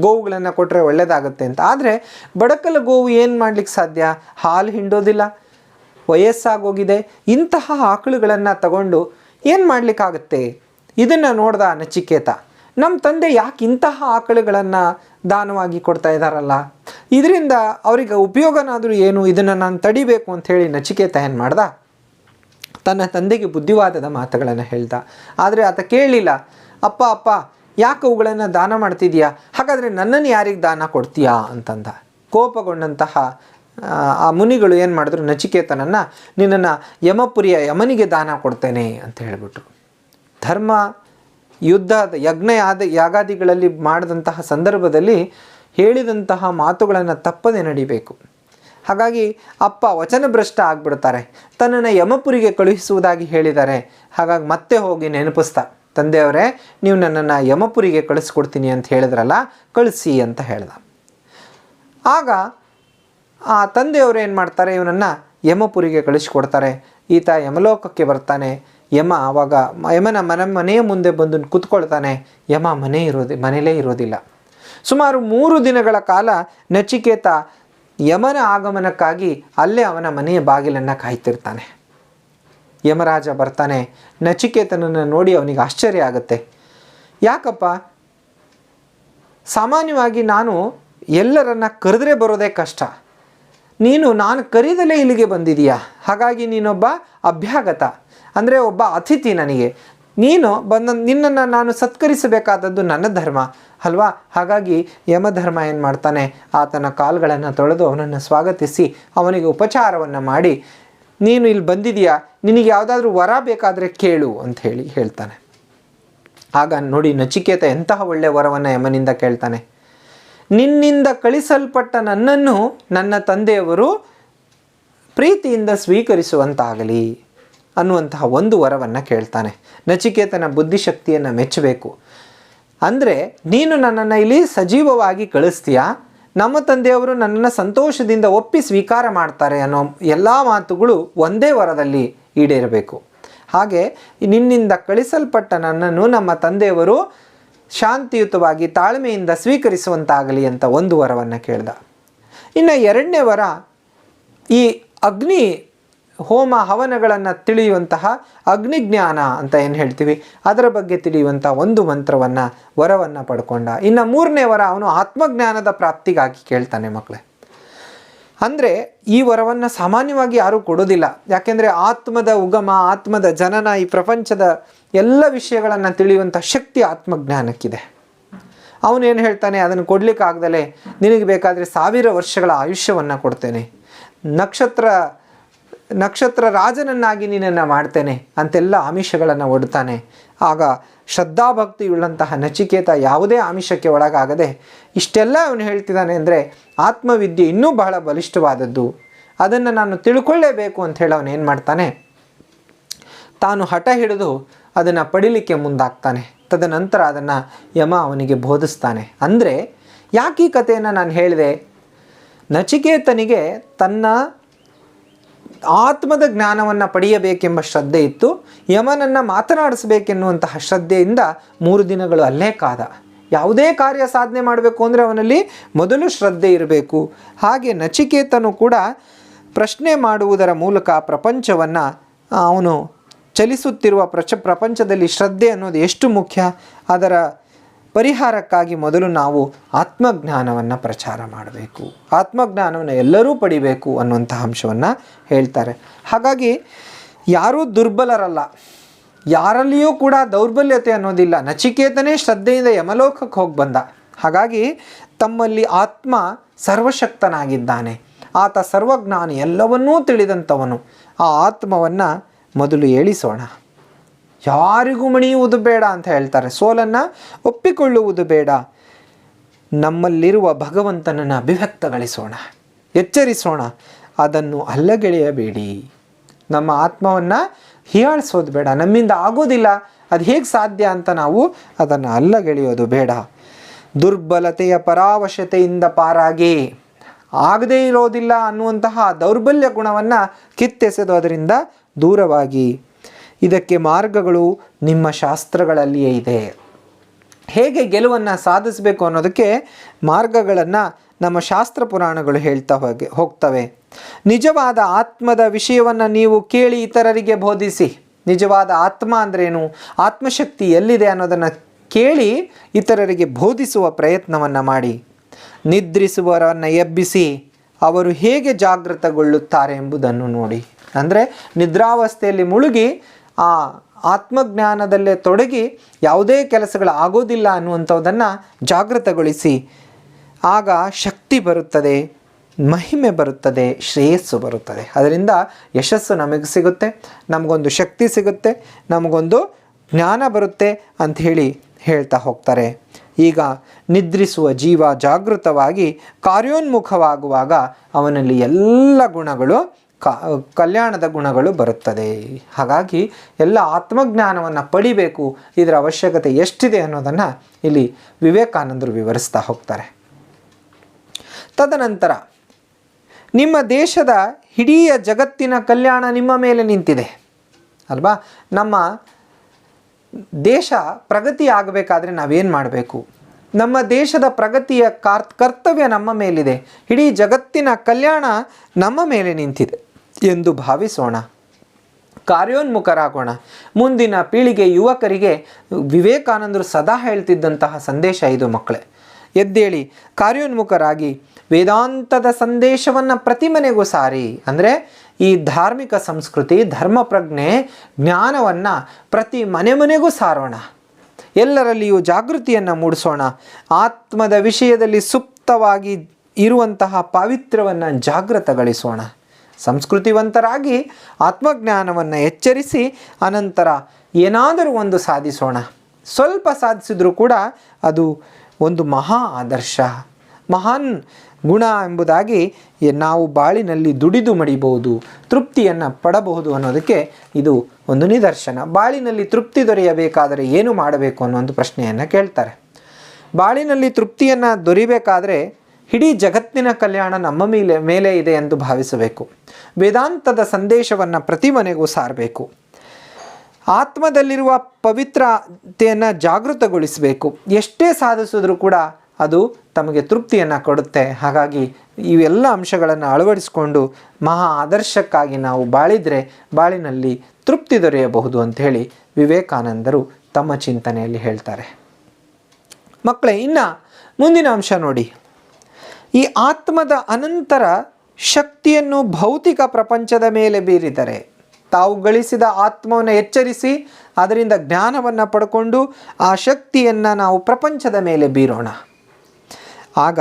ಗೋವುಗಳನ್ನು ಕೊಟ್ಟರೆ ಒಳ್ಳೆಯದಾಗುತ್ತೆ ಅಂತ. ಆದರೆ ಬಡಕಲು ಗೋವು ಏನು ಮಾಡ್ಲಿಕ್ಕೆ ಸಾಧ್ಯ? ಹಾಲು ಹಿಂಡೋದಿಲ್ಲ. ವಯಸ್ಸಾಗೋಗಿದೆ. ಇಂತಹ ಆಕಳುಗಳನ್ನು ತಗೊಂಡು ಏನು ಮಾಡಲಿಕ್ಕಾಗತ್ತೆ? ಇದನ್ನು ನೋಡ್ದ ನಚಿಕೇತ ನಮ್ಮ ತಂದೆ ಯಾಕೆ ಇಂತಹ ಆಕಳುಗಳನ್ನು ದಾನವಾಗಿ ಕೊಡ್ತಾ ಇದ್ದಾರಲ್ಲ ಇದರಿಂದ ಅವರಿಗೆ ಉಪಯೋಗನಾದರೂ ಏನು? ಇದನ್ನು ನಾನು ತಡಿಬೇಕು ಅಂತ ಹೇಳಿ ನಚಿಕೇತ ಏನು ಮಾಡ್ದ? ತನ್ನ ತಂದೆಗೆ ಬುದ್ಧಿವಾದದ ಮಾತುಗಳನ್ನು ಹೇಳ್ದ. ಆದರೆ ಆತ ಕೇಳಲಿಲ್ಲ ಅಪ್ಪ ಅಪ್ಪ ಯಾಕೆ ಅವುಗಳನ್ನು ದಾನ ಮಾಡ್ತಿದ್ಯಾ? ಹಾಗಾದರೆ ನನ್ನನ್ನು ಯಾರಿಗೆ ದಾನ ಕೊಡ್ತೀಯಾ? ಅಂತಂದ. ಕೋಪಗೊಂಡಂತಹ ಆ, ಮುನಿಗಳು ಏನು ಮಾಡಿದ್ರು? ನಚಿಕೇತನನ್ನು ನಿನ್ನನ್ನು ಯಮಪುರಿಯ ಯಮನಿಗೆ ದಾನ ಕೊಡ್ತೇನೆ ಅಂತ ಹೇಳಿಬಿಟ್ರು ಧರ್ಮ ಯುದ್ಧ ಯಜ್ಞ ಯಾದ ಯಾಗಾದಿಗಳಲ್ಲಿ ಮಾಡಿದಂತಹ ಸಂದರ್ಭದಲ್ಲಿ ಹೇಳಿದಂತಹ ಮಾತುಗಳನ್ನು ತಪ್ಪದೆ ನಡಿಬೇಕು. ಹಾಗಾಗಿ ಅಪ್ಪ ವಚನಭ್ರಷ್ಟ ಆಗಿಬಿಡ್ತಾರೆ. ತನ್ನನ್ನು ಯಮಪುರಿಗೆ ಕಳುಹಿಸುವುದಾಗಿ ಹೇಳಿದ್ದಾರೆ. ಹಾಗಾಗಿ ಮತ್ತೆ ಹೋಗಿ ನೆನಪಿಸ್ತಾ. ತಂದೆಯವರೇ, ನೀವು ನನ್ನನ್ನು ಯಮಪುರಿಗೆ ಕಳಿಸ್ಕೊಡ್ತೀನಿ ಅಂತ ಹೇಳಿದ್ರಲ್ಲ, ಕಳಿಸಿ ಅಂತ ಹೇಳ್ದ. ಆಗ ಆ ತಂದೆಯವರು ಏನು ಮಾಡ್ತಾರೆ, ಇವನನ್ನು ಯಮಪುರಿಗೆ ಕಳಿಸ್ಕೊಡ್ತಾರೆ. ಈತ ಯಮಲೋಕಕ್ಕೆ ಬರ್ತಾನೆ. ಯಮ ಆವಾಗ ಯಮನ ಮನೆ, ಮನೆಯ ಮುಂದೆ ಬಂದು ಕೂತ್ಕೊಳ್ತಾನೆ. ಯಮ ಮನೆ ಇರೋದಿ ಮನೆಯಲ್ಲೇ ಇರೋದಿಲ್ಲ. ಸುಮಾರು ಮೂರು ದಿನಗಳ ಕಾಲ ನಚಿಕೇತ ಯಮನ ಆಗಮನಕ್ಕಾಗಿ ಅಲ್ಲೇ ಅವನ ಮನೆಯ ಬಾಗಿಲನ್ನು ಕಾಯ್ತಿರ್ತಾನೆ. ಯಮರಾಜ ಬರ್ತಾನೆ. ನಚಿಕೇತನನ್ನು ನೋಡಿ ಅವನಿಗೆ ಆಶ್ಚರ್ಯ ಆಗುತ್ತೆ. ಯಾಕಪ್ಪ? ಸಾಮಾನ್ಯವಾಗಿ ನಾನು ಎಲ್ಲರನ್ನ ಕರೆದ್ರೆ ಬರೋದೇ ಕಷ್ಟ. ನೀನು, ನಾನು ಕರೀದಲೇ ಇಲ್ಲಿಗೆ ಬಂದಿದೀಯಾ? ಹಾಗಾಗಿ ನೀನೊಬ್ಬ ಅಭ್ಯಾಗತ. ಅಂದರೆ ಒಬ್ಬ ಅತಿಥಿ ನನಗೆ. ನೀನು ಬಂದ, ನಿನ್ನನ್ನು ನಾನು ಸತ್ಕರಿಸಬೇಕಾದದ್ದು ನನ್ನ ಧರ್ಮ, ಅಲ್ವಾ? ಹಾಗಾಗಿ ಯಮಧರ್ಮ ಏನು ಮಾಡ್ತಾನೆ? ಆತನ ಕಾಲುಗಳನ್ನು ತೊಳೆದು ಅವನನ್ನು ಸ್ವಾಗತಿಸಿ ಅವನಿಗೆ ಉಪಚಾರವನ್ನು ಮಾಡಿ ನೀನು ಇಲ್ಲಿ ಬಂದಿದೆಯಾ? ನಿನಗೆ ಯಾವುದಾದ್ರೂ ವರ ಬೇಕಾದರೆ ಕೇಳು ಅಂತ ಹೇಳಿ ಹೇಳ್ತಾನೆ. ಆಗ ನೋಡಿ ನಚಿಕೇತ ಎಂತಹ ಒಳ್ಳೆಯ ವರವನ್ನು ಯಮನಿಂದ ಕೇಳ್ತಾನೆ. ನಿನ್ನಿಂದ ಕಳಿಸಲ್ಪಟ್ಟ ನನ್ನನ್ನು ನನ್ನ ತಂದೆಯವರು ಪ್ರೀತಿಯಿಂದ ಸ್ವೀಕರಿಸುವಂತಾಗಲಿ ಅನ್ನುವಂತಹ ಒಂದು ವರವನ್ನು ಕೇಳ್ತಾನೆ. ನಚಿಕೇತನ ಬುದ್ಧಿಶಕ್ತಿಯನ್ನು ಮೆಚ್ಚಬೇಕು. ಅಂದರೆ ನೀನು ನನ್ನನ್ನು ಇಲ್ಲಿ ಸಜೀವವಾಗಿ ಕಳಿಸ್ತೀಯಾ? ನಮ್ಮ ತಂದೆಯವರು ನನ್ನನ್ನು ಸಂತೋಷದಿಂದ ಒಪ್ಪಿ ಸ್ವೀಕಾರ ಮಾಡ್ತಾರೆ ಅನ್ನೋ ಎಲ್ಲ ಮಾತುಗಳು ಒಂದೇ ವರದಲ್ಲಿ ಈಡೇರಬೇಕು. ಹಾಗೆ ನಿನ್ನಿಂದ ಕಳಿಸಲ್ಪಟ್ಟ ನನ್ನನ್ನು ನಮ್ಮ ತಂದೆಯವರು ಶಾಂತಿಯುತವಾಗಿ ತಾಳ್ಮೆಯಿಂದ ಸ್ವೀಕರಿಸುವಂತಾಗಲಿ ಅಂತ ಒಂದು ವರವನ್ನು ಕೇಳ್ದ. ಇನ್ನು ಎರಡನೇ ವರ ಈ ಅಗ್ನಿ ಹೋಮ ಹವನಗಳನ್ನು ತಿಳಿಯುವಂತಹ ಅಗ್ನಿಜ್ಞಾನ ಅಂತ ಏನು ಹೇಳ್ತೀವಿ? ಅದರ ಬಗ್ಗೆ ತಿಳಿಯುವಂಥ ಒಂದು ಮಂತ್ರವನ್ನು ವರವನ್ನು ಪಡ್ಕೊಂಡ. ಇನ್ನು ಮೂರನೇ ವರ ಅವನು ಆತ್ಮಜ್ಞಾನದ ಪ್ರಾಪ್ತಿಗಾಗಿ ಕೇಳ್ತಾನೆ ಮಕ್ಕಳೇ ಅಂದರೆ ಈ ವರವನ್ನು ಸಾಮಾನ್ಯವಾಗಿ ಯಾರೂ ಕೊಡೋದಿಲ್ಲ. ಯಾಕೆಂದರೆ ಆತ್ಮದ ಉಗಮ, ಆತ್ಮದ ಜನನ ಈ ಪ್ರಪಂಚದ ಎಲ್ಲ ವಿಷಯಗಳನ್ನು ತಿಳಿಯುವಂಥ ಶಕ್ತಿ ಆತ್ಮಜ್ಞಾನಕ್ಕಿದೆ. ಅವನೇನು ಹೇಳ್ತಾನೆ? ಅದನ್ನು ಕೊಡಲಿಕ್ಕಾಗ್ದಲೇ ನಿನಗೆ ಬೇಕಾದರೆ ಸಾವಿರ ವರ್ಷಗಳ ಆಯುಷ್ಯವನ್ನು ಕೊಡ್ತೇನೆ. ನಕ್ಷತ್ರ ನಕ್ಷತ್ರ ರಾಜನನ್ನಾಗಿ ನಿನ್ನನ್ನು ಮಾಡ್ತೇನೆ ಅಂತೆಲ್ಲ ಆಮಿಷಗಳನ್ನು ಒಡ್ತಾನೆ. ಆಗ ಶ್ರದ್ಧಾಭಕ್ತಿಯುಳ್ಳಂತಹ ನಚಿಕೇತ ಯಾವುದೇ ಆಮಿಷಕ್ಕೆ ಒಳಗಾಗದೆ ಇಷ್ಟೆಲ್ಲ ಅವನು ಹೇಳ್ತಿದ್ದಾನೆ ಅಂದರೆ ಆತ್ಮವಿದ್ಯೆ ಇನ್ನೂ ಬಹಳ ಬಲಿಷ್ಠವಾದದ್ದು. ಅದನ್ನು ನಾನು ತಿಳ್ಕೊಳ್ಳೇಬೇಕು ಅಂತ ಹೇಳಿ ಅವನು ಏನು ಮಾಡ್ತಾನೆ? ತಾನು ಹಠ ಹಿಡಿದು ಅದನ್ನು ಪಡಿಲಿಕ್ಕೆ ಮುಂದಾಗ್ತಾನೆ. ತದನಂತರ ಅದನ್ನು ಯಮ ಅವನಿಗೆ ಬೋಧಿಸ್ತಾನೆ. ಅಂದರೆ ಯಾಕೆ ಈ ಕಥೆಯನ್ನು ನಾನು ಹೇಳಿದೆ? ನಚಿಕೇತನಿಗೆ ತನ್ನ ಆತ್ಮದ ಜ್ಞಾನವನ್ನು ಪಡೆಯಬೇಕೆಂಬ ಶ್ರದ್ಧೆ ಇತ್ತು. ಯಮನನ್ನು ಮಾತನಾಡಿಸಬೇಕೆನ್ನುವಂತಹ ಶ್ರದ್ಧೆಯಿಂದ ಮೂರು ದಿನಗಳು ಅಲ್ಲೇ ಕಾದ. ಯಾವುದೇ ಕಾರ್ಯ ಸಾಧನೆ ಮಾಡಬೇಕು ಅಂದರೆ ಅವನಲ್ಲಿ ಮೊದಲು ಶ್ರದ್ಧೆ ಇರಬೇಕು. ಹಾಗೆ ನಚಿಕೇತನು ಕೂಡ ಪ್ರಶ್ನೆ ಮಾಡುವುದರ ಮೂಲಕ ಪ್ರಪಂಚವನ್ನು ಅವನು ಚಲಿಸುತ್ತಿರುವ ಪ್ರಚ, ಪ್ರಪಂಚದಲ್ಲಿ ಶ್ರದ್ಧೆ ಅನ್ನೋದು ಎಷ್ಟು ಮುಖ್ಯ? ಅದರ ಪರಿಹಾರಕ್ಕಾಗಿ ಮೊದಲು ನಾವು ಆತ್ಮಜ್ಞಾನವನ್ನು ಪ್ರಚಾರ ಮಾಡಬೇಕು. ಆತ್ಮಜ್ಞಾನವನ್ನು ಎಲ್ಲರೂ ಪಡಿಬೇಕು ಅನ್ನುವಂಥ ಅಂಶವನ್ನು ಹೇಳ್ತಾರೆ. ಹಾಗಾಗಿ ಯಾರೂ ದುರ್ಬಲರಲ್ಲ. ಯಾರಲ್ಲಿಯೂ ಕೂಡ ದೌರ್ಬಲ್ಯತೆ ಅನ್ನೋದಿಲ್ಲ. ನಚಿಕೇತನೇ ಶ್ರದ್ಧೆಯಿಂದ ಯಮಲೋಕಕ್ಕೆ ಹೋಗಿ ಬಂದ. ಹಾಗಾಗಿ ತಮ್ಮಲ್ಲಿ ಆತ್ಮ ಸರ್ವಶಕ್ತನಾಗಿದ್ದಾನೆ. ಆತ ಸರ್ವಜ್ಞಾನಿ ಎಲ್ಲವನ್ನೂ ತಿಳಿದಂಥವನು. ಆ ಆತ್ಮವನ್ನು ಮೊದಲು ಏಳಿಸೋಣ. ಯಾರಿಗೂ ಮಣಿಯುವುದು ಬೇಡ ಅಂತ ಹೇಳ್ತಾರೆ. ಸೋಲನ್ನು ಒಪ್ಪಿಕೊಳ್ಳುವುದು ಬೇಡ. ನಮ್ಮಲ್ಲಿರುವ ಭಗವಂತನನ್ನು ಅಭಿವ್ಯಕ್ತಗೊಳಿಸೋಣ, ಎಚ್ಚರಿಸೋಣ. ಅದನ್ನು ಅಲ್ಲಗೆಳೆಯಬೇಡಿ. ನಮ್ಮ ಆತ್ಮವನ್ನು ಹೀಯಾಳಿಸೋದು ಬೇಡ, ನಮ್ಮಿಂದ ಆಗೋದಿಲ್ಲ, ಅದು ಹೇಗೆ ಸಾಧ್ಯ ಅಂತ ನಾವು ಅದನ್ನು ಅಲ್ಲಗೆಳೆಯೋದು ಬೇಡ. ದುರ್ಬಲತೆಯ ಪರಾವಶ್ಯತೆಯಿಂದ ಪಾರಾಗಿ. ಆಗದೇ ಇರೋದಿಲ್ಲ ಅನ್ನುವಂತಹ ದೌರ್ಬಲ್ಯ ಗುಣವನ್ನು ಕಿತ್ತೆಸೆದು ಅದರಿಂದ ದೂರವಾಗಿ ಇದಕ್ಕೆ ಮಾರ್ಗಗಳು ನಿಮ್ಮ ಶಾಸ್ತ್ರಗಳಲ್ಲಿಯೇ ಇದೆ. ಹೇಗೆ ಗೆಲುವನ್ನು ಸಾಧಿಸಬೇಕು ಅನ್ನೋದಕ್ಕೆ ಮಾರ್ಗಗಳನ್ನು ನಮ್ಮ ಶಾಸ್ತ್ರ ಪುರಾಣಗಳು ಹೇಳ್ತಾ ಹೋಗಿ, ಹೋಗ್ತವೆ. ನಿಜವಾದ ಆತ್ಮದ ವಿಷಯವನ್ನು ನೀವು ಕೇಳಿ ಇತರರಿಗೆ ಬೋಧಿಸಿ, ನಿಜವಾದ ಆತ್ಮ ಅಂದ್ರೇನು, ಆತ್ಮಶಕ್ತಿ ಎಲ್ಲಿದೆ ಅನ್ನೋದನ್ನು ಕೇಳಿ ಇತರರಿಗೆ ಬೋಧಿಸುವ ಪ್ರಯತ್ನವನ್ನು ಮಾಡಿ. ನಿದ್ರಿಸುವವರನ್ನು ಎಬ್ಬಿಸಿ, ಅವರು ಹೇಗೆ ಜಾಗೃತಗೊಳ್ಳುತ್ತಾರೆ ಎಂಬುದನ್ನು ನೋಡಿ. ಅಂದರೆ ನಿದ್ರಾವಸ್ಥೆಯಲ್ಲಿ ಮುಳುಗಿ ಆ ಆತ್ಮಜ್ಞಾನದಲ್ಲೇ ತೊಡಗಿ ಯಾವುದೇ ಕೆಲಸಗಳು ಆಗೋದಿಲ್ಲ ಅನ್ನುವಂಥದ್ದನ್ನು ಜಾಗೃತಗೊಳಿಸಿ. ಆಗ ಶಕ್ತಿ ಬರುತ್ತದೆ, ಮಹಿಮೆ ಬರುತ್ತದೆ, ಶ್ರೇಯಸ್ಸು ಬರುತ್ತದೆ. ಅದರಿಂದ ಯಶಸ್ಸು ನಮಗೆ ಸಿಗುತ್ತೆ, ನಮಗೊಂದು ಶಕ್ತಿ ಸಿಗುತ್ತೆ, ನಮಗೊಂದು ಜ್ಞಾನ ಬರುತ್ತೆ ಅಂತ ಹೇಳಿ ಹೇಳ್ತಾ ಹೋಗ್ತಾರೆ. ಈಗ ನಿದ್ರಿಸುವ ಜೀವ ಜಾಗೃತವಾಗಿ ಕಾರ್ಯೋನ್ಮುಖವಾಗುವಾಗ ಅವನಲ್ಲಿ ಎಲ್ಲ ಗುಣಗಳು ಕಲ್ಯಾಣದ ಗುಣಗಳು ಬರುತ್ತದೆ. ಹಾಗಾಗಿ ಎಲ್ಲ ಆತ್ಮಜ್ಞಾನವನ್ನು ಪಡಿಬೇಕು, ಇದರ ಅವಶ್ಯಕತೆ ಎಷ್ಟಿದೆ ಅನ್ನೋದನ್ನು ಇಲ್ಲಿ ವಿವೇಕಾನಂದರು ವಿವರಿಸ್ತಾ ಹೋಗ್ತಾರೆ. ತದನಂತರ, ನಿಮ್ಮ ದೇಶದ ಇಡೀ ಜಗತ್ತಿನ ಕಲ್ಯಾಣ ನಿಮ್ಮ ಮೇಲೆ ನಿಂತಿದೆ. ಅಲ್ವಾ? ನಮ್ಮ ದೇಶ ಪ್ರಗತಿ ಆಗಬೇಕಾದ್ರೆ ನಾವೇನು ಮಾಡಬೇಕು? ನಮ್ಮ ದೇಶದ ಪ್ರಗತಿಯ ಕಾರ್, ಕರ್ತವ್ಯ ನಮ್ಮ ಮೇಲಿದೆ. ಇಡೀ ಜಗತ್ತಿನ ಕಲ್ಯಾಣ ನಮ್ಮ ಮೇಲೆ ನಿಂತಿದೆ. ಎಂದು ಭಾವಿಸೋಣ. ಕಾರ್ಯೋನ್ಮುಖರಾಗೋಣ. ಮುಂದಿನ ಪೀಳಿಗೆ ಯುವಕರಿಗೆ ವಿವೇಕಾನಂದರು ಸದಾ ಹೇಳ್ತಿದ್ದಂತಹ ಸಂದೇಶ ಇದು ಮಕ್ಕಳೇ. ಎದ್ದೇಳಿ, ಕಾರ್ಯೋನ್ಮುಖರಾಗಿ ವೇದಾಂತದ ಸಂದೇಶವನ್ನು ಪ್ರತಿ ಮನೆಗೂ ಸಾರಿ. ಅಂದರೆ ಈ ಧಾರ್ಮಿಕ ಸಂಸ್ಕೃತಿ ಧರ್ಮ ಪ್ರಜ್ಞೆ ಜ್ಞಾನವನ್ನು ಪ್ರತಿ ಮನೆ ಮನೆಗೂ ಸಾರೋಣ. ಎಲ್ಲರಲ್ಲಿಯೂ ಜಾಗೃತಿಯನ್ನು ಮೂಡಿಸೋಣ. ಆತ್ಮದ ವಿಷಯದಲ್ಲಿ ಸುಪ್ತವಾಗಿ ಇರುವಂತಹ ಪಾವಿತ್ರ್ಯವನ್ನು ಜಾಗೃತಗೊಳಿಸೋಣ ಸಂಸ್ಕೃತಿವಂತರಾಗಿ ಆತ್ಮಜ್ಞಾನವನ್ನು ಎಚ್ಚರಿಸಿ ಅನಂತರ ಏನಾದರೂ ಒಂದು ಸಾಧಿಸೋಣ. ಸ್ವಲ್ಪ ಸಾಧಿಸಿದರೂ ಕೂಡ ಅದು ಒಂದು ಮಹಾ ಆದರ್ಶ. ಮಹಾನ್ ಗುಣ ಎಂಬುದಾಗಿ ನಾವು ಬಾಳಿನಲ್ಲಿ ದುಡಿದು ಮಡಿಬಹುದು, ತೃಪ್ತಿಯನ್ನು ಪಡಬಹುದು ಅನ್ನೋದಕ್ಕೆ ಇದು ಒಂದು ನಿದರ್ಶನ. ಬಾಳಿನಲ್ಲಿ ತೃಪ್ತಿ ದೊರೆಯಬೇಕಾದರೆ ಏನು ಮಾಡಬೇಕು ಅನ್ನೋ ಒಂದು ಪ್ರಶ್ನೆಯನ್ನು ಕೇಳ್ತಾರೆ. ಬಾಳಿನಲ್ಲಿ ತೃಪ್ತಿಯನ್ನು ದೊರಿಬೇಕಾದರೆ ಇಡೀ ಜಗತ್ತಿನ ಕಲ್ಯಾಣ ನಮ್ಮ ಮೇಲೆ ಮೇಲೆ ಇದೆ ಎಂದು ಭಾವಿಸಬೇಕು. ವೇದಾಂತದ ಸಂದೇಶವನ್ನು ಪ್ರತಿ ಮನೆಗೂ ಸಾರಬೇಕು. ಆತ್ಮದಲ್ಲಿರುವ ಪವಿತ್ರತೆಯನ್ನು ಜಾಗೃತಗೊಳಿಸಬೇಕು. ಎಷ್ಟೇ ಸಾಧಿಸಿದ್ರೂ ಕೂಡ ಅದು ತಮಗೆ ತೃಪ್ತಿಯನ್ನು ಕೊಡುತ್ತೆ. ಹಾಗಾಗಿ ಇವೆಲ್ಲ ಅಂಶಗಳನ್ನು ಅಳವಡಿಸಿಕೊಂಡು ಮಹಾ ಆದರ್ಶಕ್ಕಾಗಿ ನಾವು ಬಾಳಿದರೆ ಬಾಳಿನಲ್ಲಿ ತೃಪ್ತಿ ದೊರೆಯಬಹುದು ಅಂಥೇಳಿ ವಿವೇಕಾನಂದರು ತಮ್ಮ ಚಿಂತನೆಯಲ್ಲಿ ಹೇಳ್ತಾರೆ. ಮಕ್ಕಳೇ, ಇನ್ನು ಮುಂದಿನ ಅಂಶ ನೋಡಿ. ಈ ಆತ್ಮದ ಅನಂತರ ಶಕ್ತಿಯನ್ನು ಭೌತಿಕ ಪ್ರಪಂಚದ ಮೇಲೆ ಬೀರಿದರೆ ತಾವು ಗಳಿಸಿದ ಆತ್ಮವನ್ನು ಎಚ್ಚರಿಸಿ ಅದರಿಂದ ಜ್ಞಾನವನ್ನು ಪಡ್ಕೊಂಡು ಆ ಶಕ್ತಿಯನ್ನು ನಾವು ಪ್ರಪಂಚದ ಮೇಲೆ ಬೀರೋಣ. ಆಗ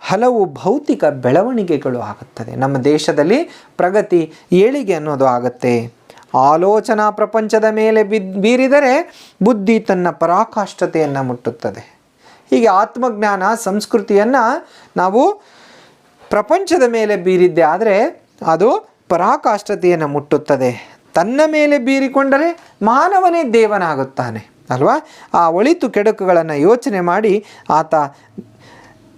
ಹಲವು ಭೌತಿಕ ಬೆಳವಣಿಗೆಗಳು ಆಗುತ್ತದೆ. ನಮ್ಮ ದೇಶದಲ್ಲಿ ಪ್ರಗತಿ ಏಳಿಗೆ ಅನ್ನೋದು ಆಗುತ್ತೆ. ಆಲೋಚನಾ ಪ್ರಪಂಚದ ಮೇಲೆ ಬಿದ್, ಬೀರಿದರೆ ಬುದ್ಧಿ ತನ್ನ ಪರಾಕಾಷ್ಠತೆಯನ್ನು ಮುಟ್ಟುತ್ತದೆ. ಹೀಗೆ ಆತ್ಮಜ್ಞಾನ ಸಂಸ್ಕೃತಿಯನ್ನು ನಾವು ಪ್ರಪಂಚದ ಮೇಲೆ ಬೀರಿದ್ದೆ ಆದರೆ ಅದು ಪರಾಕಾಷ್ಠತೆಯನ್ನು ಮುಟ್ಟುತ್ತದೆ. ತನ್ನ ಮೇಲೆ ಬೀರಿಕೊಂಡರೆ ಮಾನವನೇ ದೇವನಾಗುತ್ತಾನೆ, ಅಲ್ವಾ? ಆ ಒಳಿತು ಕೆಡುಕುಗಳನ್ನು ಯೋಚನೆ ಮಾಡಿ ಆತ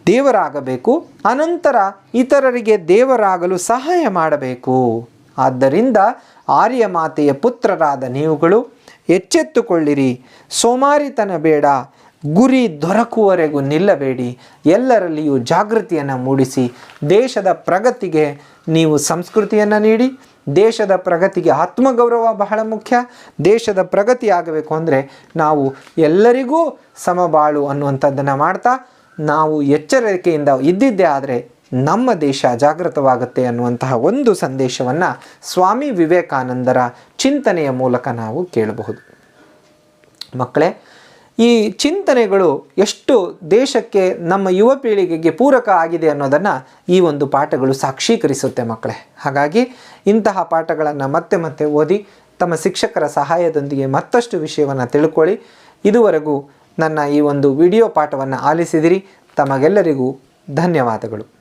ದೇವರಾಗಬೇಕು, ಅನಂತರ ಇತರರಿಗೆ ದೇವರಾಗಲು ಸಹಾಯ ಮಾಡಬೇಕು. ಆದ್ದರಿಂದ ಆರ್ಯ ಮಾತೆಯ ಪುತ್ರರಾದ ನೀವುಗಳು ಎಚ್ಚೆತ್ತುಕೊಳ್ಳಿರಿ. ಸೋಮಾರಿತನ ಬೇಡ ಗುರಿ ದೊರಕುವವರೆಗೂ ನಿಲ್ಲಬೇಡಿ. ಎಲ್ಲರಲ್ಲಿಯೂ ಜಾಗೃತಿಯನ್ನು ಮೂಡಿಸಿ. ದೇಶದ ಪ್ರಗತಿಗೆ ನೀವು ಸಂಸ್ಕೃತಿಯನ್ನು ನೀಡಿ. ದೇಶದ ಪ್ರಗತಿಗೆ ಆತ್ಮಗೌರವ ಬಹಳ ಮುಖ್ಯ. ದೇಶದ ಪ್ರಗತಿ ಆಗಬೇಕು ಅಂದರೆ ನಾವು ಎಲ್ಲರಿಗೂ ಸಮಬಾಳು ಅನ್ನುವಂಥದ್ದನ್ನು ಮಾಡ್ತಾ, ನಾವು ಎಚ್ಚರಿಕೆಯಿಂದ ಇದ್ದಿದ್ದೇ ಆದರೆ ನಮ್ಮ ದೇಶ ಜಾಗೃತವಾಗುತ್ತೆ ಅನ್ನುವಂತಹ ಒಂದು ಸಂದೇಶವನ್ನು ಸ್ವಾಮಿ ವಿವೇಕಾನಂದರ ಚಿಂತನೆಯ ಮೂಲಕ ನಾವು ಕೇಳಬಹುದು. ಮಕ್ಕಳೇ ಈ ಚಿಂತನೆಗಳು ಎಷ್ಟು ದೇಶಕ್ಕೆ ನಮ್ಮ ಯುವ ಪೀಳಿಗೆಗೆ ಪೂರಕ ಆಗಿದೆ ಅನ್ನೋದನ್ನು ಈ ಒಂದು ಪಾಠಗಳು ಸಾಕ್ಷೀಕರಿಸುತ್ತೆ ಮಕ್ಕಳೇ. ಹಾಗಾಗಿ ಇಂತಹ ಪಾಠಗಳನ್ನು ಮತ್ತೆ ಮತ್ತೆ ಓದಿ ತಮ್ಮ ಶಿಕ್ಷಕರ ಸಹಾಯದೊಂದಿಗೆ ಮತ್ತಷ್ಟು ವಿಷಯವನ್ನು ತಿಳ್ಕೊಳ್ಳಿ. ಇದುವರೆಗೂ ನನ್ನ ಈ ಒಂದು ವಿಡಿಯೋ ಪಾಠವನ್ನು ಆಲಿಸಿದಿರಿ. ತಮಗೆಲ್ಲರಿಗೂ ಧನ್ಯವಾದಗಳು.